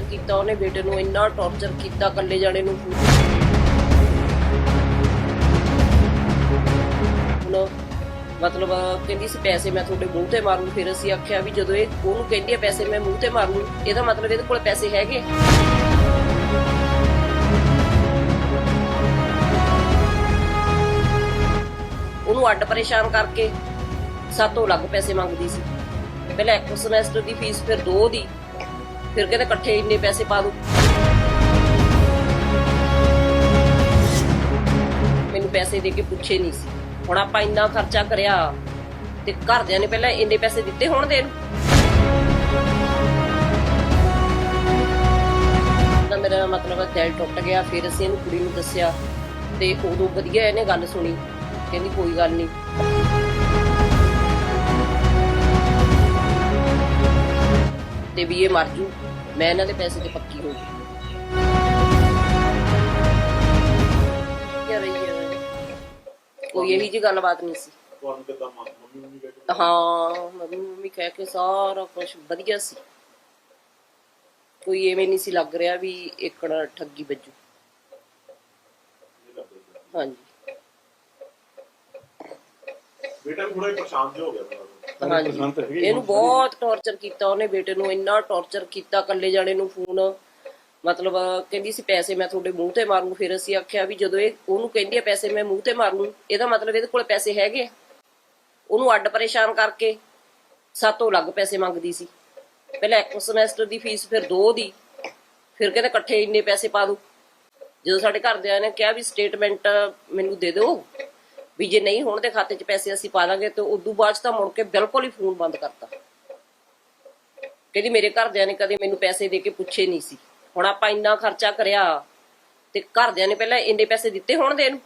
Torture ਕੀਤਾ, ਉਹਨੇ ਬੇਟੇ ਨੂੰ ਇੰਨਾ ਟੌਰਚਰ ਕੀਤਾ, ਇਕੱਲੇ ਜਾਣੇ ਨੂੰ ਹੁਣ ਮਤਲਬ ਕਹਿੰਦੀ ਸੀ, ਪੈਸੇ ਮੈਂ ਤੁਹਾਡੇ ਮੂੰਹ ਤੇ ਮਾਰੂ। ਫਿਰ ਅਸੀਂ ਆਖਿਆ ਵੀ ਜਦੋਂ ਇਹ ਉਹਨੂੰ ਕਹਿੰਦੀ ਆ ਪੈਸੇ ਮੈਂ ਮੂੰਹ ਤੇ ਮਾਰੂ, ਇਹਦਾ ਮਤਲਬ ਇਹਦੇ ਕੋਲ ਪੈਸੇ ਹੈਗੇ? ਉਹਨੂੰ ਅੱਡ ਪਰੇਸ਼ਾਨ ਕਰਕੇ ਸਾਤੋਂ ਲੱਗ ਪੈਸੇ ਮੰਗਦੀ ਸੀ। ਪਹਿਲਾਂ ਇੱਕ ਸਮੈਸਟਰ ਦੀ ਫੀਸ ਫਿਰ ਦੋ ਦੀ। ਫਿਰ ਕਹਿੰਦੇ ਇਕੱਠੇ ਇੰਨੇ ਪੈਸੇ ਪਾ ਦੂ ਮੈਨੂੰ ਪੈਸੇ ਦੇ ਕੇ ਪੁੱਛੇ ਨਹੀਂ ਸੀ। ਹੁਣ ਆਪਾਂ ਇੰਨਾ ਖਰਚਾ ਕਰਿਆ ਤੇ ਘਰਦਿਆਂ ਨੇ ਪਹਿਲਾਂ ਇੰਨੇ ਪੈਸੇ ਦਿੱਤੇ ਹੋਣ ਦੇਣ। ਤਾਂ ਮੇਰਾ ਮਤਲਬ ਦਿਲ ਟੁੱਟ ਗਿਆ, ਫਿਰ ਅਸੀਂ ਇਹਨੂੰ ਕੁੜੀ ਨੂੰ ਦੱਸਿਆ ਤੇ ਉਦੋਂ ਵਧੀਆ ਇਹਨੇ ਗੱਲ ਸੁਣੀ। ਕਹਿੰਦੀ ਕੋਈ ਗੱਲ ਨਹੀਂ। ਤੇ ਵੀ ਇਹ ਮਰ ਜੂ। ਮੈਂ ਇਹਨਾਂ ਦੇ ਪੈਸੇ ਤੇ ਪੱਕੀ ਹੋ ਗਈ। ਕੋਈ ਇਹੀ ਜੀ ਗੱਲਬਾਤ ਨਹੀਂ ਸੀ। ਤੁਹਾਨੂੰ ਕਿਦਾਂ ਮੰਮੀ ਮੰਮੀ ਕਹਿ ਕੇ ਹਾਂ ਮੰਮੀ ਮੰਮੀ ਕਹਿ ਕੇ ਸਾਰਾ ਕੁਝ ਵਧੀਆ ਸੀ। ਕੋਈ ਐਵੇਂ ਨਹੀਂ ਸੀ ਲੱਗ ਰਿਹਾ ਵੀ ਇੱਕੜ ਠੱਗੀ ਵੱਜੂ। ਹਾਂਜੀ। ਬੇਟਾ ਵੀ ਥੋੜਾ ਜਿਹਾ ਪਰੇਸ਼ਾਨ ਜਿਹਾ ਹੋ ਗਿਆ। ਹਾਂਜੀ। ਇਹਨੂੰ ਬਹੁਤ ਟੌਰਚਰ ਕੀਤਾ ਉਹਨੇ ਬੇਟੇ ਨੂੰ ਇੰਨਾ ਟੌਰਚਰ ਕੀਤਾ ਇਕੱਲੇ ਜਾਣੇ ਨੂੰ ਫੋਨ। ਮਤਲਬ ਕਹਿੰਦੀ ਸੀ ਪੈਸੇ ਮੈਂ ਤੁਹਾਡੇ ਮੂੰਹ ਤੇ ਮਾਰੂ। ਫਿਰ ਅਸੀਂ ਆਖਿਆ ਵੀ ਜਦੋਂ ਇਹ ਉਹਨੂੰ ਕਹਿੰਦੀ ਆ ਪੈਸੇ ਮੈਂ ਮੂੰਹ ਤੇ ਮਾਰੂ ਇਹਦਾ ਮਤਲਬ ਇਹਦੇ ਕੋਲ ਪੈਸੇ ਹੈਗੇ। ਉਹਨੂੰ ਅੱਡ ਪਰੇਸ਼ਾਨ ਕਰਕੇ ਸਾਤੋਂ ਲੱਗ ਪੈਸੇ ਮੰਗਦੀ ਸੀ। ਪਹਿਲਾਂ ਇੱਕ ਸਮੈਸਟਰ ਦੀ ਫੀਸ ਫਿਰ ਦੋ ਦੀ। ਫਿਰ ਕਹਿੰਦੇ ਇਕੱਠੇ ਇੰਨੇ ਪੈਸੇ ਪਾ ਦੂ। ਜਦੋਂ ਸਾਡੇ ਘਰਦਿਆਂ ਨੇ ਕਿਹਾ ਵੀ ਸਟੇਟਮੈਂਟ ਮੈਨੂੰ ਦੇ ਦਿਓ ਵੀ ਜੇ ਨਹੀਂ ਹੋਣ ਦੇ ਖਾਤੇ 'ਚ ਪੈਸੇ ਅਸੀਂ ਪਾ ਦਾਂਗੇ ਤੇ ਉਦੋਂ ਬਾਅਦ ਤਾਂ ਮੁੜ ਕੇ ਬਿਲਕੁਲ ਹੀ ਫੋਨ ਬੰਦ ਕਰਤਾ। ਕਹਿੰਦੀ ਮੇਰੇ ਘਰਦਿਆਂ ਨੇ ਕਦੇ ਮੈਨੂੰ ਪੈਸੇ ਦੇ ਕੇ ਪੁੱਛੇ ਨਹੀਂ ਸੀ। ਹੁਣ ਆਪਾਂ ਇੰਨਾ ਖਰਚਾ ਕਰਿਆ ਤੇ ਘਰਦਿਆਂ ਨੇ ਪਹਿਲਾਂ ਇੰਨੇ ਪੈਸੇ ਦਿੱਤੇ ਹੋਣ ਦੇ ਨੂੰ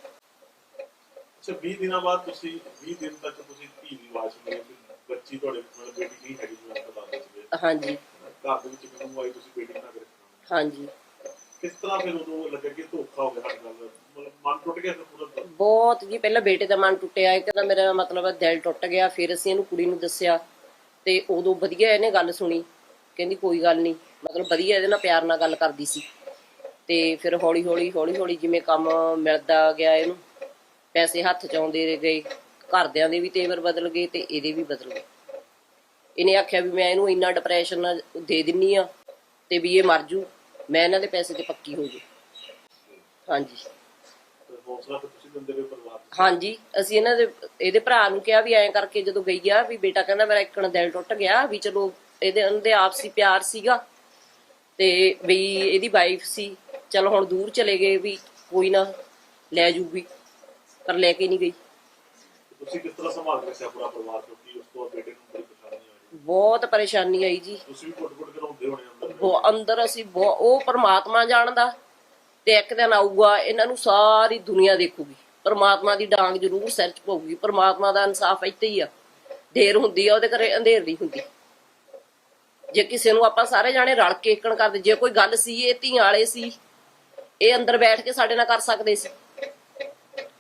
ਅੱਛਾ 20 ਦਿਨਾਂ ਬਾਅਦ ਤੁਸੀਂ 20 ਦਿਨ ਤੱਕ ਤੁਸੀਂ ਧੀ ਦੀ ਆਵਾਜ਼ ਸੁਣੀ ਬੱਚੀ ਤੁਹਾਡੇ ਮਤਲਬ ਬੇਟੀ ਨਹੀਂ ਹੈਗੀ ਜਿਵੇਂ ਆਪਾਂ ਦੱਸਦੇ ਸੀਗੇ। ਹਾਂਜੀ। ਘਰ ਦੇ ਵਿੱਚ ਮੈਨੂੰ ਆਈ ਤੁਸੀਂ ਬੇਟੀ ਨਾ ਕਰੇ ਹਾਂਜੀ। ਕਿਸ ਤਰ੍ਹਾਂ ਫਿਰ ਉਹਨੂੰ ਲੱਗਾ ਕਿ ਧੋਖਾ ਹੋ ਗਿਆ ਸਾਡੇ ਨਾਲ? ਮਤਲਬ ਮਨ ਟੁੱਟ ਗਿਆ ਫਿਰ ਪੂਰਾ ਬਹੁਤ ਜੀ, ਪਹਿਲਾਂ ਬੇਟੇ ਦਾ ਮਨ ਟੁੱਟਿਆ ਇਹ ਕਹਿੰਦਾ ਮੇਰਾ ਮਤਲਬ ਦਿਲ ਟੁੱਟ ਗਿਆ, ਫਿਰ ਅਸੀਂ ਇਹਨੂੰ ਕੁੜੀ ਨੂੰ ਦੱਸਿਆ ਤੇ ਉਦੋਂ ਵਧੀਆ ਇਹਨੇ ਗੱਲ ਸੁਣੀ, ਕਹਿੰਦੀ ਕੋਈ ਗੱਲ ਨਹੀਂ, ਮਤਲਬ ਵਧੀਆ ਇਹਦੇ ਨਾਲ ਪਿਆਰ ਨਾਲ ਗੱਲ ਕਰਦੀ ਸੀ ਤੇ ਫਿਰ ਹੌਲੀ ਹੌਲੀ ਹੌਲੀ ਹੌਲੀ ਜਿਵੇਂ ਕੰਮ ਮਿਲਦਾ ਗਿਆ ਇਹਨੂੰ, ਪੈਸੇ ਹੱਥ ਚ ਆਉਂਦੇ ਗਏ, ਘਰਦਿਆਂ ਦੇ ਵੀ ਤੇਵਰ ਬਦਲ ਗਏ ਤੇ ਇਹਦੇ ਵੀ ਬਦਲ ਗਏ। ਇਹਨੇ ਆਖਿਆ ਵੀ ਮੈਂ ਇਹਨੂੰ ਇੰਨਾ ਡਿਪਰੈਸ਼ਨ ਦੇ ਦਿੰਨੀ ਆ ਤੇ ਵੀ ਇਹ ਮਰ ਜੂ, ਮੈਂ ਇਹਨਾਂ ਦੇ ਪੈਸੇ ਤੇ ਪੱਕੀ ਹੋ ਜੂ। ਹਾਂਜੀ। ਹੌਸਲਾ ਫਿਰ ਤੁਸੀਂ ਦਿੰਦੇ ਹੋ ਪਰਿਵਾਰ ਨੂੰ। ਹਾਂਜੀ ਅਸੀਂ ਇਹਨਾਂ ਦੇ ਇਹਦੇ ਭਰਾ ਨੂੰ ਕਿਹਾ ਵੀ ਐਂ ਕਰਕੇ ਜਦੋਂ ਗਈ ਆ ਵੀ ਬੇਟਾ ਕਹਿੰਦਾ ਮੇਰਾ ਇੱਕਣ ਦਿਲ ਟੁੱਟ ਗਿਆ ਵੀ ਚਲੋ ਇਹਦੇ ਉਹਦੇ ਆਪਸੀ ਪਿਆਰ ਸੀਗਾ ਤੇ ਵੀ ਇਹਦੀ ਵਾਈਫ ਸੀ ਚਲ ਹੁਣ ਦੂਰ ਚਲੇ ਗਏ ਵੀ ਕੋਈ ਨਾ ਲੈ ਜੂਗੀ ਪਰ ਲੈ ਕੇ ਨਹੀਂ ਗਈ। ਤੁਸੀਂ ਕਿਸ ਤਰ੍ਹਾਂ ਸੰਭਾਲ ਕੇ ਰੱਖਿਆ ਪੂਰਾ ਪਰਿਵਾਰ ਕਿਉਂਕਿ ਉਸ ਤੋਂ ਬਾਅਦ ਬੇਟੇ ਨੂੰ ਬੜੀ ਪਰੇਸ਼ਾਨੀ ਆਈ? ਬਹੁਤ ਪਰੇਸ਼ਾਨੀ ਆਈ ਜੀ। ਤੁਸੀਂ ਵੀ ਕੁੱਟ-ਕੁੱਟ ਕੇ ਰੋਂਦੇ ਹੋਣੇ ਅੰਦਰ? ਉਹ ਅੰਦਰ ਅਸੀਂ ਬਹੁ- ਉਹ ਪਰਮਾਤਮਾ ਜਾਣਦਾ। ਤੇ ਇੱਕ ਦਿਨ ਆਊਗਾ ਇਹਨਾਂ ਨੂੰ ਸਾਰੀ ਦੁਨੀਆ ਦੇਖੂਗੀ। ਪਰਮਾਤਮਾ ਦੀ ਡਾਂਗ ਜ਼ਰੂਰ ਸਿਰ 'ਚ ਪਊਗੀ। ਪਰਮਾਤਮਾ ਦਾ ਇਨਸਾਫ ਇੱਥੇ ਹੀ ਆ। ਢੇਰ ਹੁੰਦੀ ਆ ਉਹਦੇ ਘਰੇ ਅੰਧੇਰ ਨਹੀਂ ਹੁੰਦੀ। ਜੇ ਕਿਸੇ ਨੂੰ ਆਪਾਂ ਸਾਰੇ ਜਾਣੇ ਰਲ ਕੇ ਇੱਕਣ ਕਰਦੇ ਜੇ ਕੋਈ ਗੱਲ ਸੀ ਇਹ ਧੀਆਂ ਵਾਲੇ ਸੀ ਇਹ ਅੰਦਰ ਬੈਠ ਕੇ ਸਾਡੇ ਨਾਲ ਕਰ ਸਕਦੇ ਸੀ।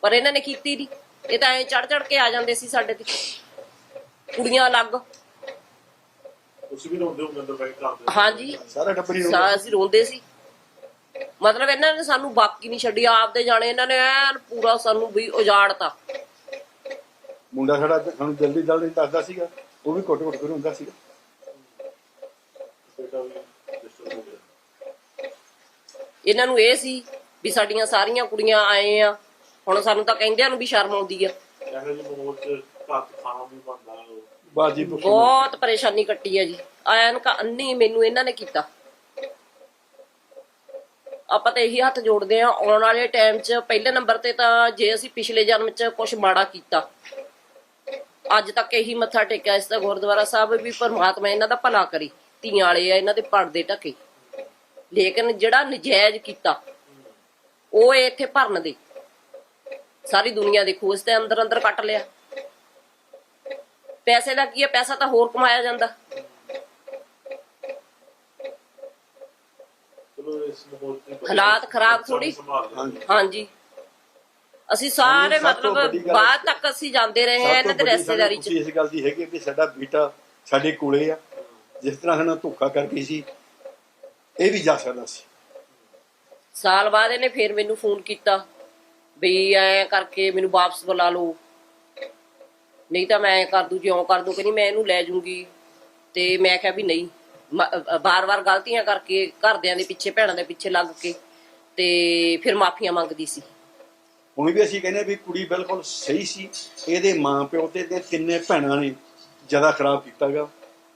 ਪਰ ਇਹਨਾਂ ਨੇ ਕੀਤੀ ਨਹੀਂ। ਇਹ ਤਾਂ ਐ ਚੜ ਚੜ ਕੇ ਆ ਜਾਂਦੇ ਸੀ ਸਾਡੇ ਤੇ। ਕੁੜੀਆਂ ਅਲੱਗ। ਤੁਸੀਂ ਵੀ ਰੋਂਦੇ ਹੋਗੇ ਅੰਦਰ ਬੈਠ ਕੇ। ਘਰ ਦੇ ਹਾਂਜੀ। ਸਾਰਾ ਟੱਬਰ ਹੀ ਸਾ ਅਸੀਂ ਰੋਂਦੇ ਸੀ। ਮਤਲਬ ਇਹਨਾਂ ਨੇ ਸਾਨੂੰ ਬਾਕੀ ਨਹੀਂ ਛੱਡੀ ਆਪਦੇ ਜਾਣੇ ਇਹਨਾਂ ਨੇ ਐਨ ਪੂਰਾ ਸਾਨੂੰ ਵੀ ਉਜਾੜਤਾ। ਮੁੰਡਾ ਸਾਡਾ ਸਾਨੂੰ ਜਲਦੀ ਜਲਦੀ ਦੱਸਦਾ ਸੀਗਾ ਉਹ ਵੀ ਕੁੱਟ ਕੁੱਟ ਕੇ ਹੁੰਦਾ ਸੀਗਾ। ਇਹਨਾਂ ਨੂੰ ਇਹ ਸੀ ਵੀ ਸਾਡੀਆਂ ਸਾਰੀਆਂ ਕੁੜੀਆਂ ਆਏ ਆ ਹੁਣ ਸਾਨੂੰ ਤਾਂ ਕਹਿੰਦਿਆਂ ਨੂੰ ਵੀ ਸ਼ਰਮ ਆਉਂਦੀ ਆ। ਇਹੋ ਜਿਹੇ ਮਾਹੌਲ 'ਚ ਘਰ 'ਚ ਖਾਣਾ ਵੀ ਬਣਦਾ ਬਾਜੀ ਪੁੱਛੀ। ਬਹੁਤ ਪਰੇਸ਼ਾਨੀ ਕੱਟੀ ਆ ਜੀ। ਕਾ ਅੰਨੀ ਮੈਨੂੰ ਇਹਨਾਂ ਨੇ ਕੀਤਾ। ਆਪਾਂ ਤਾਂ ਇਹੀ ਹੱਥ ਜੋੜਦੇ ਆ ਆਉਣ ਵਾਲੇ ਟਾਈਮ 'ਚ ਪਹਿਲੇ ਨੰਬਰ ਤੇ ਤਾਂ ਜੇ ਅਸੀਂ ਪਿਛਲੇ ਜਨਮ 'ਚ ਕੁਝ ਮਾੜਾ ਕੀਤਾ। ਅੱਜ ਤੱਕ ਇਹੀ ਮੱਥਾ ਟੇਕਿਆ ਇਸ ਦਾ ਗੁਰਦੁਆਰਾ ਸਾਹਿਬ ਵੀ ਪਰਮਾਤਮਾ ਇਹਨਾਂ ਦਾ ਭਲਾ ਕਰੀ, ਧੀਆਂ ਵਾਲੇ ਆ ਇਹਨਾਂ ਦੇ ਪਰਦੇ ਢਕੇ। ਲੇਕਿਨ ਜਿਹੜਾ ਨਜਾਇਜ਼ ਕੀਤਾ, ਉਹ ਇਹ ਇੱਥੇ ਭਰਨ ਦੇ। ਸਾਰੀ ਦੁਨੀਆ ਦੇਖੋ, ਇਸ ਦੇ ਅੰਦਰ ਅੰਦਰ ਕੱਟ ਲਿਆ। ਪੈਸੇ ਦਾ ਕੀ ਹੈ? ਪੈਸਾ ਤਾਂ ਹੋਰ ਕਮਾਇਆ ਜਾਂਦਾ। ਇਸ ਮਾਹੌਲ ਹਾਲਾਤ ਖਰਾਬ ਥੋੜੀ। ਸੰਭਾਲ। ਹਾਂਜੀ ਹਾਂਜੀ। ਅਸੀਂ ਸਾਰੇ ਸਭ ਤੋਂ ਵੱਡੀ ਮਤਲਬ ਗੱਲ- ਬਾਅਦ ਤੱਕ ਅਸੀਂ ਜਾਂਦੇ ਰਹੇ ਹਾਂ ਇਹਨਾਂ ਦੇ ਰਿਸ਼ਤੇਦਾਰੀ ਚ। ਇਸ ਗੱਲ ਦੀ ਹੈਗੀ ਕਿ ਸਾਡਾ ਬੇਟਾ ਸਾਡੇ ਕੋਲੇ ਆ। ਜਿਸ ਤਰ੍ਹਾਂ ਸਾਨੂੰ ਧੋਖਾ ਕਰਦੀ ਸੀ ਇਹ ਵੀ ਜਾ ਸਕਦਾ ਸੀ। ਸਾਲ ਬਾਅਦ ਇਹਨੇ ਫੇਰ ਮੈਨੂੰ ਫੋਨ ਕੀਤਾ ਵੀ ਐ ਕਰਕੇ ਮੈਨੂੰ ਵਾਪਸ ਬੁਲਾ ਲਓ। ਨਹੀਂ ਤਾਂ ਮੈਂ ਐਂ ਕਰ ਦੂ ਜਿਉਂ ਕਰ ਦੂ ਕਹਿੰਦੀ ਮੈਂ ਇਹਨੂੰ ਲੈ ਜੂੰਗੀ ਤੇ ਮੈਂ ਕਿਹਾ ਵੀ ਨਹੀਂ। ਬਾਰ-ਬਾਰ ਗਲਤੀਆਂ ਕਰਕੇ ਘਰਦਿਆਂ ਦੇ ਪਿੱਛੇ, ਭੈਣਾਂ ਦੇ ਪਿੱਛੇ ਲੱਗ ਕੇ ਤੇ ਫਿਰ ਮਾਫੀਆਂ ਮੰਗਦੀ ਸੀ। ਹੁਣ ਵੀ ਅਸੀਂ ਕਹਿੰਦੇ ਵੀ ਕੁੜੀ ਬਿਲਕੁਲ ਸਹੀ ਸੀ। ਇਹਦੇ ਮਾਂ ਪਿਓ ਤੇ ਇਹਦੇ ਤਿੰਨੇ ਭੈਣਾਂ ਨੇ ਜ਼ਿਆਦਾ ਖਰਾਬ ਕੀਤਾਗਾ